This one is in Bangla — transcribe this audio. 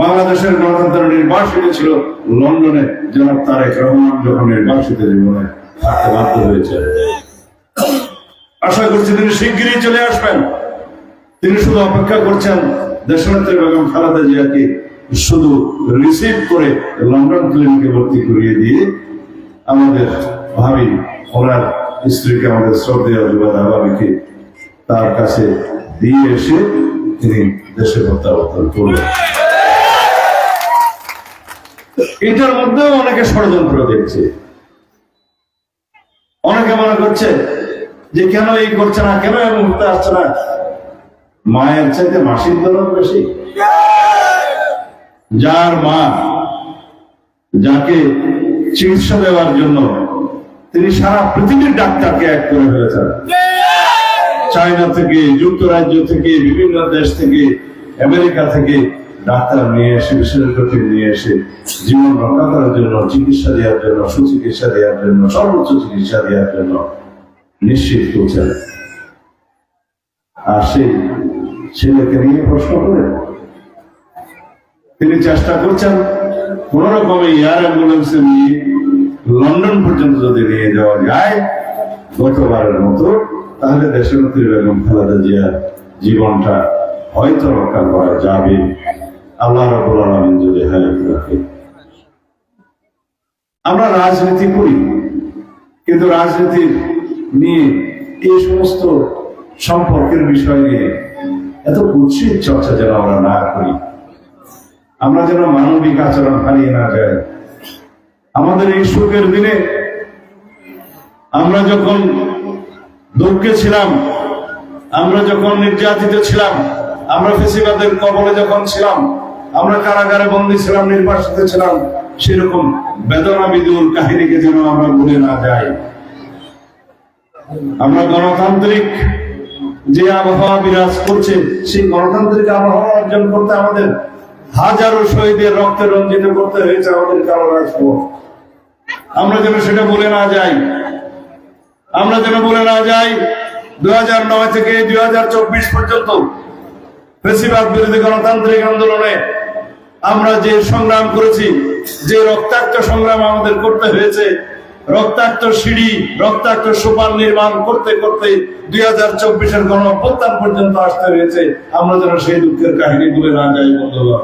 বাংলাদেশের গণতন্ত্র নির্বাসিত ছিল লন্ডনে জনাব তারেক রহমান যখন নির্বাসিত জীবনে থাকতে বাধ্য হয়েছে আশা করছি তিনি শিগগিরই চলে আসবেন। তিনি শুধু অপেক্ষা করছেন, দেশনেত্রী বেগম খালেদা জিয়াকে শুধু রিসিভ করে লন্ডন ক্লিনিকে ভর্তি করিয়ে দিয়ে আমাদের ভাবি ওনার স্ত্রীকে আমাদের শ্রদ্ধেয় যুবদা ভাবিকে তার কাছে দিয়ে এসে তিনি দেশে প্রত্যাবর্তন করলেন। এটার মধ্যেও অনেকে ষড়যন্ত্র দেখছে। অনেকে মনে করছে যে কেন এই করছে না, কেন এই মুহূর্তে আসছে না? মায়ের চাইতে মাসির দরদ বেশি। যার মা যাকে চিকিৎসা দেওয়ার জন্য তিনি সারা পৃথিবীর ডাক্তারকে এক করে ফেলেছেন। চায়না থেকে, যুক্তরাজ্য থেকে, বিভিন্ন দেশ থেকে, আমেরিকা থেকে ডাক্তার নিয়ে এসে, বিশেষজ্ঞকে নিয়ে এসে জীবন রক্ষা করার জন্য, চিকিৎসা দেওয়ার জন্য, সুচিকিৎসা দেওয়ার জন্য, সর্বোচ্চ চিকিৎসা দেওয়ার জন্য নিশ্চিত করছেন। আর সেই ছেলেকে নিয়ে প্রশ্ন করে তিনি চেষ্টা করছেন কোন রকমে এয়ার অ্যাম্বুলেন্সে নিয়ে লন্ডন পর্যন্ত যদি নিয়ে যাওয়া যায়, গতবারের মতো, তাহলে দেশের বেগম খালেদা জিয়ার জীবনটা হয়তো রক্ষা করা যাবে। আল্লাহ রাবুল আলমিন যদি হায়াত রাখে। আমরা রাজনীতি করি, কিন্তু রাজনীতির নিয়ে এই সমস্ত সম্পর্কের বিষয় নিয়ে এত কুৎসিত চর্চা যেন আমরা না করি, আমরা যেন মানবিক আচরণ হারিয়ে না যাই। আমাদের এই সুখের দিনে আমরা যখন দুঃখে ছিলাম, আমরা যখন নির্যাতিত ছিলাম, আমরা ফেসিবাদের কবলে যখন ছিলাম আমরা কারাগারে বন্দী ছিলাম, নির্বাসিত ছিলাম, সেরকম বেদনা বিদুর কাহিনীকে যেন আমরা ভুলে না যাই। আমরা গণতান্ত্রিক যে আবহাওয়া বিরাজ করছে, সেই গণতান্ত্রিক আবহাওয়া অর্জন করতে আমাদের হাজারো শহীদের রক্তে রঞ্জিত করতে হয়েছে আমাদের কালো রাজপথ আমরা যেন সেটা বলে না যাই। আমরা যেন বলে না যাই দুই থেকে দু হাজার চব্বিশ পর্যন্ত বেশিরভাগ বিরোধী গণতান্ত্রিক আন্দোলনে আমরা যে সংগ্রাম করেছি, যে রক্তাক্ত সংগ্রাম আমাদের করতে হয়েছে, রক্তাক্ত সিঁড়ি, রক্তাক্ত সোপান নির্মাণ করতে করতে দুই হাজার চব্বিশের গণ পর্যন্ত আসতে হয়েছে। আমরা যেন সেই দুঃখের কাহিনী বলে না যাই, বন্ধুগণ।